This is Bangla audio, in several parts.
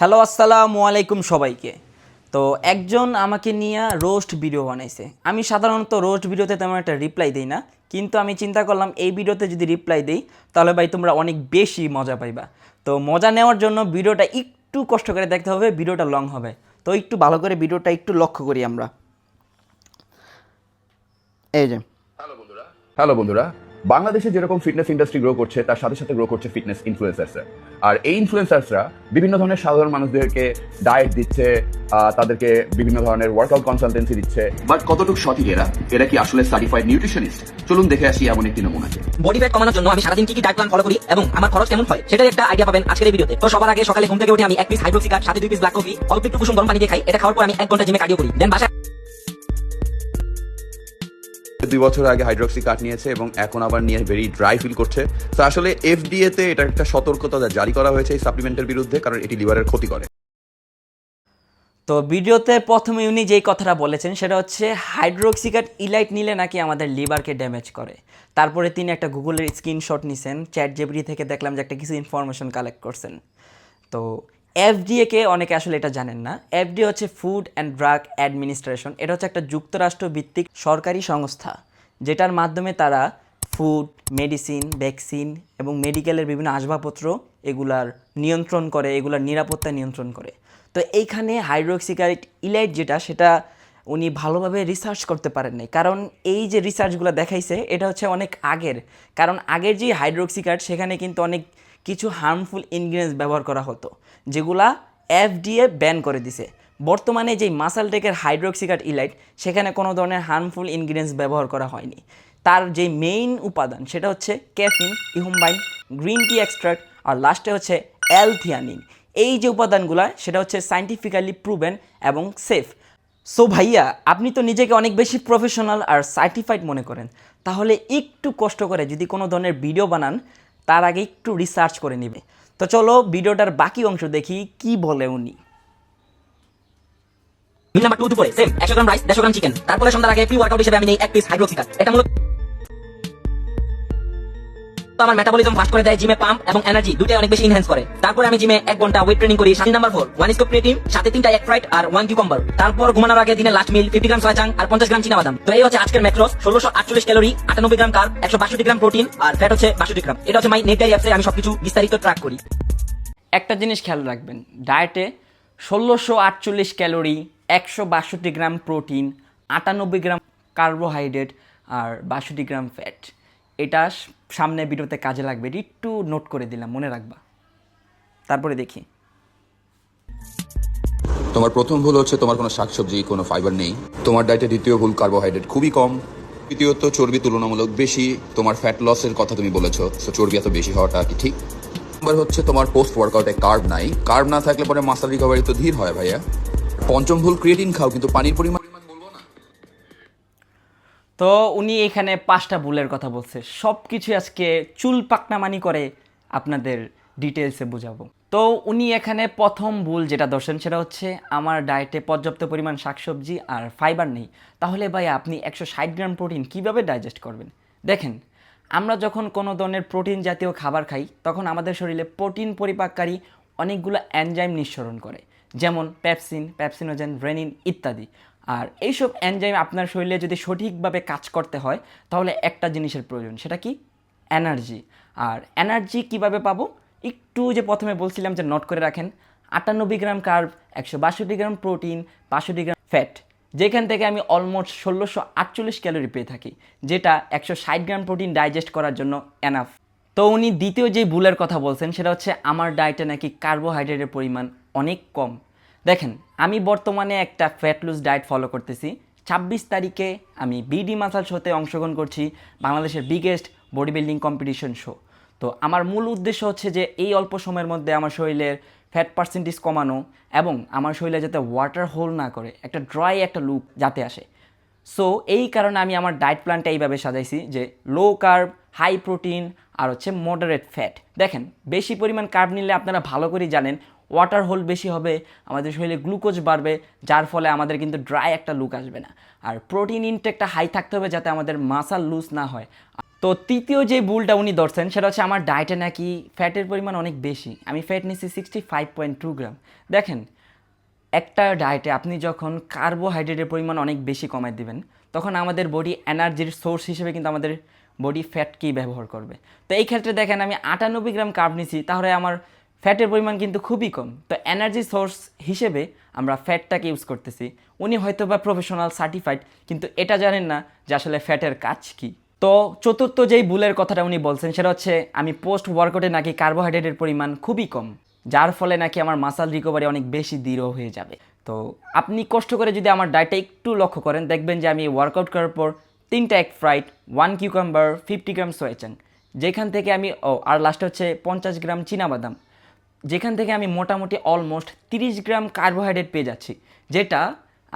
হ্যালো, আসসালামু আলাইকুম সবাইকে। তো একজন আমাকে নিয়ে রোস্ট ভিডিও বানাইছে। আমি সাধারণত রোস্ট ভিডিওতে তেমন একটা রিপ্লাই দিই না, কিন্তু আমি চিন্তা করলাম এই ভিডিওতে যদি রিপ্লাই দিই, তাহলে ভাই তোমরা অনেক বেশি মজা পাইবা। তো মজা নেওয়ার জন্য ভিডিওটা একটু কষ্ট করে দেখতে হবে, ভিডিওটা লং হবে। তো একটু ভালো করে ভিডিওটা একটু লক্ষ্য করি আমরা। এই যে। হ্যালো বন্ধুরা। বাংলাদেশে যেরকম ফিটনেস ইন্ডাস্ট্রি গ্রো করছে তার সাথে সাথে গ্রো করছে ফিটনেস ইনফ্লুয়েন্সার্সরা আর এই ইনফ্লুয়েন্সার্সরা বিভিন্ন ধরনের সাধারণ মানুষদেরকে ডায়েট দিচ্ছে তাদেরকে বিভিন্ন ধরনের ওয়ার্কআউট কনসালটেন্সি দিচ্ছে। বাট কতটুকু সঠিক এরা? এরা কি আসলে সার্টিফাইড নিউট্রিশনিস্ট চলুন দেখে আসি এমন একটি নমুনাকে বডি ফ্যাট কমানোর জন্য আমি সারাদিন কি কি ডায়েট প্ল্যান ফলো করি এবং আমার খরচ কেমন হয় সেটার একটা আইডিয়া পাবেন আজকের এই ভিডিওতে তো। সবার আগে সকালে ঘুম থেকে উঠে আমি এক পিস হাইড্রোক্সিকার সাথে দুই পিস ব্ল্যাক কফি অল্প একটু কুসুম গরম পানি দিয়ে খাই এটা খাওয়ার পর আমি এক ঘণ্টা জিমে কার্ডিও করি। দেন বাসায় দুই বছর আগে হাইড্রক্সি কাট নিয়েছে এবং এখন আবার নিয়ে ভেরি ড্রাই ফিল করছে। তো আসলে এফডিএ তে এটা একটা সতর্কতা জারি করা হয়েছে এই সাপ্লিমেন্টের বিরুদ্ধে, কারণ এটি লিভারের ক্ষতি করে। তো ভিডিওতে প্রথমে উনি যেই কথাটা বলেছেন, সেটা হচ্ছে হাইড্রোক্সিকাট ইলাইট নিলে নাকি আমাদের লিভারকে ড্যামেজ করে। তারপরে তিনি একটা গুগলের স্ক্রিনশট নিছেন চ্যাট জেবরি থেকে দেখলাম যে একটা কিছু ইনফরমেশন কালেক্ট করছেন। তো এফডিএকে অনেকে আসলে এটা জানেন না। এফডিএ হচ্ছে ফুড অ্যান্ড ড্রাগ অ্যাডমিনিস্ট্রেশন এটা হচ্ছে একটা যুক্তরাষ্ট্র ভিত্তিক সরকারি সংস্থা, যেটার মাধ্যমে তারা ফুড মেডিসিন ভ্যাকসিন এবং মেডিকেলের বিভিন্ন আসবাবপত্র এগুলার নিয়ন্ত্রণ করে, এগুলার নিরাপত্তা নিয়ন্ত্রণ করে। তো এইখানে হাইড্রোক্সিকাইট ইলাইট যেটা, সেটা উনি ভালোভাবে রিসার্চ করতে পারেন নাই। কারণ এই যে রিসার্চগুলো দেখাইছে, এটা হচ্ছে অনেক আগের। কারণ আগের যে হাইড্রোক্সিকাইট সেখানে কিন্তু অনেক কিছু হার্মফুল ইনগ্রিডিয়েন্টস ব্যবহার করা হতো, যেগুলা এফডিএ ব্যান করে দিছে। বর্তমানে যেই মাসাল টেকের হাইড্রোক্সিকাট ইলাইট সেখানে কোনো ধরনের হার্মফুল ইনগ্রিডিয়েন্টস ব্যবহার করা হয়নি। তার যে মেইন উপাদান, সেটা হচ্ছে ক্যাফিন ইহুমবাইন গ্রিন টি এক্সট্রাক্ট আর লাস্টে হচ্ছে অ্যালথিয়ানিন এই যে উপাদানগুলো, সেটা হচ্ছে সাইন্টিফিক্যালি প্রুভেন এবং সেফ সো ভাইয়া, আপনি তো নিজেকে অনেক বেশি প্রফেশনাল আর সার্টিফাইড মনে করেন। তাহলে একটু কষ্ট করে যদি কোনো ধরনের ভিডিও বানান তার আগে একটু রিসার্চ করে নেবে। তো চলো ভিডিওটার বাকি অংশ দেখি কি বলে উনি। মিল নাম্বার টু দুপুরে সেম একশো গ্রাম রাইস দেড়শো গ্রাম চিকেন তারপরে সন্ধ্যার আগে প্রি ওয়ার্কআউট হিসেবে আমি নেই, এক পিস হাইড্রোক্সিকার এটা মূলত তো আমার মেটাবলিজম ফাস্ট করে দেয় জিমে পাম্প এবং এনার্জি দুটাই অনেক বেশি ইনহ্যান্স করে। তারপরে আমি জিমে এক ঘণ্টা ওয়েট ট্রেনিং করি সাত number four one scoop creatine সাথে তিনটা এক ফ্রাইট আর ওয়ান কিউকাম্বার তারপর ঘুমানোর আগে দিনে লাস্ট মিল ফিফটি গ্রাম সয়াচাং আর পঞ্চাশ গ্রাম চিনা বাদাম। তো এই হচ্ছে আজকের ম্যাক্রোস ষোলোশো আটচল্লিশ ক্যালোরি আটানব্বই গ্রাম কার্ব একশো বাষট্টি গ্রাম প্রোটিন আর ফ্যাট হচ্ছে বাষট্টি গ্রাম। এটা হচ্ছে মাই নেট ডাই অ্যাপসে আমি সবকিছু বিস্তারিত ট্র্যাক করি। একটা জিনিস খেয়াল রাখবেন ডায়েটে ষোলোশো আটচল্লিশ ক্যালোরি একশো বাষট্টি গ্রাম প্রোটিন আটানব্বই গ্রাম কার্বোহাইড্রেট আর বাষট্টি গ্রাম ফ্যাট এটা সামনে ভিডিওতে কাজে লাগবে একটু নোট করে দিলাম, মনে রাখবা। তারপরে দেখি। তোমার প্রথম ভুল হচ্ছে তোমার কোনো শাকসবজি, কোনো ফাইবার নেই। তোমার ডায়েটে দ্বিতীয় ভুল কার্বোহাইড্রেট খুবই কম। তৃতীয়ত, চর্বি তুলনামূলক বেশি। তোমার ফ্যাট লসের কথা তুমি বলেছ তো চর্বি এত বেশি হওয়াটা কি ঠিক? নম্বর হচ্ছে, তোমার পোস্ট ওয়ার্কআউটে কার্ব নাই। কার্ব না থাকলে পরে মাসাল রিকভারি তো ধীর হয় ভাইয়া। পঞ্চম ভুল ক্রিয়েটিন খাও, কিন্তু পানির পরিমাণ তো উনি এখানে পাঁচটা ভুলের কথা বলছে। সব কিছু আজকে চুল পাকনামানি করে আপনাদের ডিটেলসে বোঝাবো। তো উনি এখানে প্রথম ভুল যেটা দর্শন সেটা হচ্ছে, আমার ডায়েটে পর্যাপ্ত পরিমাণ শাকসবজি আর ফাইবার নেই। তাহলে ভাই আপনি একশো ষাট গ্রাম প্রোটিন কীভাবে ডাইজেস্ট করবেন? দেখেন, আমরা যখন কোনো ধরনের প্রোটিন জাতীয় খাবার খাই, তখন আমাদের শরীরে প্রোটিন পরিপাককারী অনেকগুলো এনজাইম নিঃসরণ করে। যেমন প্যাপসিন প্যাপসিনোজেন রেনিন ইত্যাদি। আর এইসব এনজাইম আপনার শরীরে যদি সঠিকভাবে কাজ করতে হয়, তাহলে একটা জিনিসের প্রয়োজন, সেটা কি? এনার্জি আর এনার্জি কীভাবে পাবো? একটু যে প্রথমে বলছিলাম যে নোট করে রাখেন, আটানব্বই গ্রাম কার্ব একশো বাষট্টি গ্রাম প্রোটিন বাষট্টি গ্রাম ফ্যাট যেখান থেকে আমি অলমোস্ট ষোলোশো আটচল্লিশ ক্যালোরি পেয়ে থাকি, যেটা একশো ষাট গ্রাম প্রোটিন ডাইজেস্ট করার জন্য এনাফ তো উনি দ্বিতীয় যে ভুলের কথা বলছেন, সেটা হচ্ছে আমার ডায়েটে নাকি কার্বোহাইড্রেটের পরিমাণ অনেক কম। দেখেন, আমি বর্তমানে একটা ফ্যাট লুজ ডায়েট ফলো করতেছি। ছাব্বিশ তারিখে আমি বিডি মাসাল শোতে অংশগ্রহণ করছি, বাংলাদেশের biggest body building competition show তো আমার মূল উদ্দেশ্য হচ্ছে যে এই অল্প সময়ের মধ্যে আমার শরীরের ফ্যাট পার্সেন্টেজ কমানো এবং আমার শরীরে যাতে ওয়াটার হোল না করে, একটা ড্রাই একটা লুক যাতে আসে। সো এই কারণে আমি আমার ডায়েট প্ল্যানটা এইভাবে সাজাইছি যে লো কার্ব হাই প্রোটিন আর হচ্ছে মডারেট ফ্যাট দেখেন, বেশি পরিমাণ কার্ব নিলে আপনারা ভালো করেই জানেন ওয়াটার হোল বেশি হবে, আমাদের শরীরে গ্লুকোজ বাড়বে, যার ফলে আমাদের কিন্তু ড্রাই একটা লুক আসবে না। আর প্রোটিন ইনটেকটা হাই থাকতে হবে যাতে আমাদের মাসাল লুজ না হয়। তো তৃতীয় যে ভুলটা উনি ধরছেন, সেটা হচ্ছে আমার ডায়েটে নাকি ফ্যাটের পরিমাণ অনেক বেশি। আমি ফ্যাট নিচ্ছি sixty five point two gram দেখেন, একটা ডায়েটে আপনি যখন কার্বোহাইড্রেটের পরিমাণ অনেক বেশি কমাই দিবেন, তখন আমাদের বডি এনার্জির সোর্স হিসেবে কিন্তু আমাদের বডি ফ্যাটকেই ব্যবহার করবে। তো এই ক্ষেত্রে দেখেন, আমি আটানব্বই গ্রাম কার্ব নিছি তাহলে আমার ফ্যাটের পরিমাণ কিন্তু খুবই কম। তো এনার্জি সোর্স হিসেবে আমরা ফ্যাটটাকে ইউজ করতেছি। উনি হয়তো বা প্রফেশনাল সার্টিফাইড কিন্তু এটা জানেন না যে আসলে ফ্যাটের কাজ কী। তো চতুর্থ যেই ভুলের কথাটা উনি বলছেন, সেটা হচ্ছে আমি পোস্ট ওয়ার্কআউটে নাকি কার্বোহাইড্রেটের পরিমাণ খুবই কম, যার ফলে নাকি আমার মাসাল রিকভারি অনেক বেশি দৃঢ় হয়ে যাবে। তো আপনি কষ্ট করে যদি আমার ডায়েটটা একটু লক্ষ্য করেন, দেখবেন যে আমি ওয়ার্কআউট করার পর তিনটা এক fried one cucumber fifty gram সোয়াচাং যেখান থেকে আমি, ও, আর লাস্টে হচ্ছে পঞ্চাশ গ্রাম বাদাম যেখান থেকে আমি মোটামুটি অলমোস্ট তিরিশ গ্রাম কার্বোহাইড্রেট পেয়ে যাচ্ছি, যেটা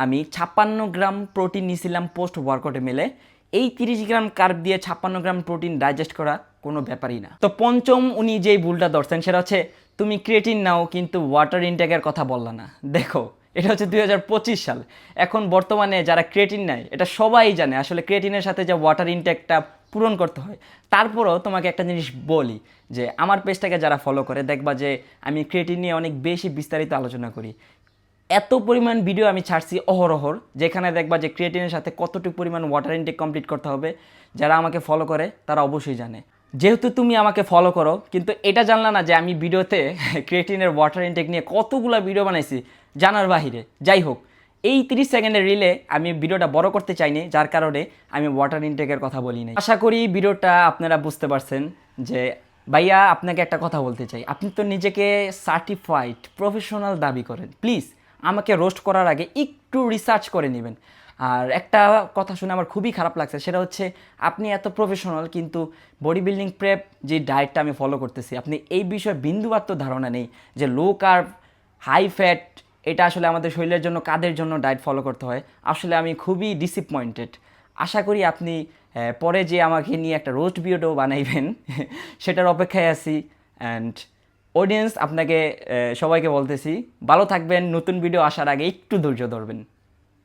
আমি ছাপ্পান্ন গ্রাম প্রোটিন নিয়েছিলাম পোস্ট ওয়ার্কআউটে মেলে। এই তিরিশ গ্রাম কার্ব দিয়ে ছাপ্পান্ন গ্রাম প্রোটিন ডাইজেস্ট করা কোনো ব্যাপারই না। তো পঞ্চম উনি যেই ভুলটা ধরছেন, সেটা হচ্ছে, তুমি ক্রিয়েটিন নাও, কিন্তু ওয়াটার ইনটেকের কথা বললা না। দেখো, এটা হচ্ছে দুই হাজার পঁচিশ সাল। এখন বর্তমানে যারা ক্রিয়েটিন নেয়, এটা সবাই জানে, আসলে ক্রিয়েটিনের সাথে যে ওয়াটার ইনটেকটা পূরণ করতে হয়। তারপরও তোমাকে একটা জিনিস বলি যে, আমার পেজটাকে যারা ফলো করে, দেখবা যে আমি ক্রিয়েটিন নিয়ে অনেক বেশি বিস্তারিত আলোচনা করি। এত পরিমাণ ভিডিও আমি ছাড়ছি অহরহর, যেখানে দেখবা যে ক্রিয়েটিনের সাথে কতটুকু পরিমাণ ওয়াটার ইনটেক কমপ্লিট করতে হবে, যারা আমাকে ফলো করে, তারা অবশ্যই জানে। যেহেতু তুমি আমাকে ফলো করো, কিন্তু এটা জানলা না যে আমি ভিডিওতে ক্রিয়েটিনের ওয়াটার ইনটেক নিয়ে কতগুলো ভিডিও বানাইছি, জানার বাহিরে। যাই হোক এই তিরিশ সেকেন্ডের রিলে আমি ভিডিওটা বড় করতে চাইনি, যার কারণে আমি ওয়াটার ইনটেকের কথা বলি নাই। আশা করি ভিডিওটা আপনারা বুঝতে পারছেন যে, ভাইয়া, আপনাকে একটা কথা বলতে চাই। আপনি তো নিজেকে সার্টিফাইড প্রফেশনাল দাবি করেন। প্লিজ আমাকে রোস্ট করার আগে একটু রিসার্চ করে নেবেন। আর একটা কথা শুনে আমার খুবই খারাপ লাগছে, সেটা হচ্ছে আপনি এত প্রফেশনাল কিন্তু বডি বিল্ডিং প্রেপ যে ডায়েটটা আমি ফলো করতেছি, আপনি এই বিষয়ে বিন্দুমাত্র ধারণা নেই যে লো কার্ব হাই ফ্যাট এটা আসলে আমাদের শরীরের জন্য, কাদের জন্য ডায়েট ফলো করতে হয়, আসলে আমি খুবই ডিসঅ্যাপয়েন্টেড আশা করি আপনি পরে যে আমাকে নিয়ে একটা রোস্ট ভিডিও বানাইবেন, সেটার অপেক্ষায় আছি। অ্যান্ড অডিয়েন্স আপনাকে সবাইকে বলতেছি, ভালো থাকবেন, নতুন ভিডিও আসার আগে একটু ধৈর্য ধরবেন।